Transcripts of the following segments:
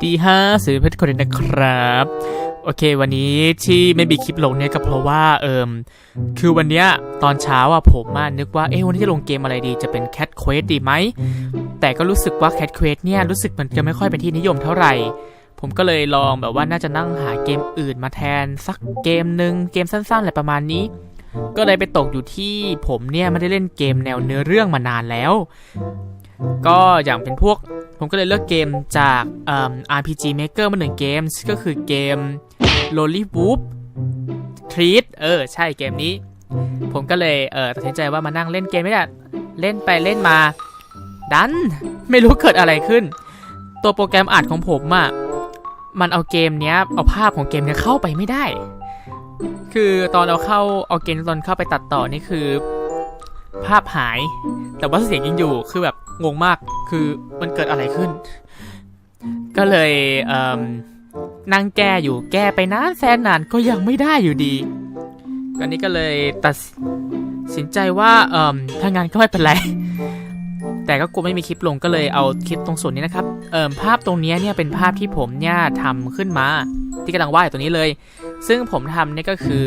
ตีห้าสื่อเพชรคนเดนนะครับ โอเค วันนี้ที่ไม่มีคลิปลงเนี่ยก็เพราะว่าเอิมคือวันเนี้ยตอนเช้าอะผมอะนึกว่าเอ๊ะวันนี้จะลงเกมอะไรดีจะเป็น Cat Quest ดีไหม แต่ก็รู้สึกว่า Cat Quest เนี่ยรู้สึกมันจะไม่ค่อยเป็นที่นิยมเท่าไหร่ ผมก็เลยลองแบบว่าน่าจะนั่งหาเกมอื่นมาแทนสักเกมหนึ่งเกมสั้นๆอะไรประมาณนี้ก็เลยไปตกอยู่ที่ผมเนี่ยไม่ได้เล่นเกมแนวเนื้อเรื่องมานานแล้ว ก็อย่างเป็นพวกผมก็เลยเลือกเกมจากเอิ่ม RPG Maker มาหนึ่งเกมก็คือเกม Lolly Whoop Treat เออ ใช่เกมนี้ ผมก็เลยเออตัดสินใจว่ามานั่งเล่นเกมไม่ได้เล่นไปเล่นมา ดัน ไม่รู้เกิดอะไรขึ้น ตัวโปรแกรมอัดของผมอะ่ะมันเอาเกมเนี้ยเอาภาพของเกมเนี้ยเข้าไปไม่ได้ คือตอนเอาเข้าเอาเกมตอนเข้าไปตัดต่อนี่คือ ภาพหาย แต่ว่าเสียงยังอยู่คือแบบงงมากคือมันเกิดอะไรขึ้น ก็เลยเนั่งแก้อยู่แก้ไปนานแสนนานก็ยังไม่ได้อยู่ดีก็นี้ก็เลยตัดสินใจว่าเอ่มถ้างานก็ไม่เป็นไร แต่ก็กลัวไม่มีคลิปลงก็เลยเอาคลิปตรงส่วนนี้นะครับเอ่มภาพตรงนี้เนี่ยเป็นภาพที่ผมเนี่ยทำขึ้นมา ที่กำลังวาดอยู่ตรงนี้เลย ซึ่งผมทำเนี่ยก็คือ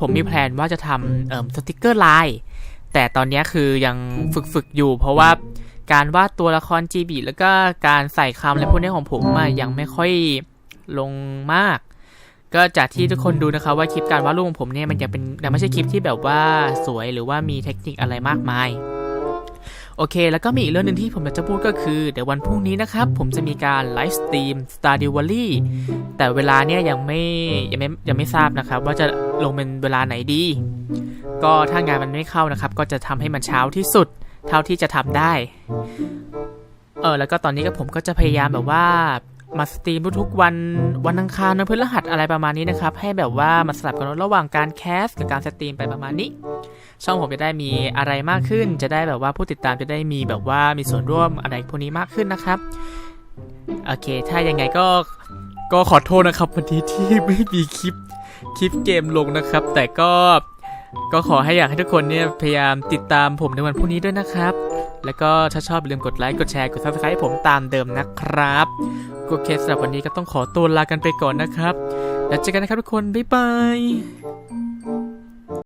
ผมมีแพลนว่าจะทำเอ่มสติกเกอร์ลาย แต่ตอนเนี้ยคือยังฝึกฝึกๆอยู่ เพราะว่าการวาดตัวละคร GB แล้วก็การใส่คำอะไรพวกนี้ของผมอะยังไม่ค่อยลงมาก ก็จากที่ทุกคนดูนะครับว่าคลิปการวาดรูปของผมเนี่ยมันจะเป็นยังไม่ใช่คลิปที่แบบว่าสวยหรือว่ามีเทคนิคอะไรมากมายโอเค แล้วก็มีอีกเรื่องหนึ่งที่ผมอยากจะพูดก็คือ เดี๋ยววันพรุ่งนี้นะครับ ผมจะมีการไลฟ์สตรีม Star d e w a l l y แต่เวลาเนี่ยยังไม่ยังไม่ยังไม่ทราบนะครับ ว่าจะลงเป็นเวลาไหนดี ก็ถ้างานมันไม่เข้านะครับ ก็จะทำให้มันเช้าที่สุด เท่าที่จะทำได้ เออแล้วก็ตอนนี้ก็ผมก็จะพยายามแบบว่ามาสตรีมทุกๆวันวันอังคารวันพฤหัสอะไรประมาณนี้นะครับ ให้แบบว่ามาสลับกันระหว่างการแคสกับการสตรีมไปประมาณนี้ ช่องผมจะได้มีอะไรมากขึ้น จะได้แบบว่าผู้ติดตามจะได้มีแบบว่ามีส่วนร่วมอะไรพวกนี้มากขึ้นนะครับโอเค ถ้ายังไงก็ก็ขอโทษนะครับวันนี้ที่ไม่มีคลิปคลิปเกมลงนะครับ แต่ก็ ก็ขอให้อยากให้ทุกคนเนี่ยพยายามติดตามผมในวันพรุ่งนี้ด้วยนะครับ แล้วก็ถ้าชอบอย่าลืมกดไลค์ กดแชร์ กด subscribe ให้ผมตามเดิมนะครับก็เคสำหรับวันนี้ก็ต้องขอตัวลากันไปก่อนนะครับ แล้วเจอกันนะครับทุกคน บ๊ายบาย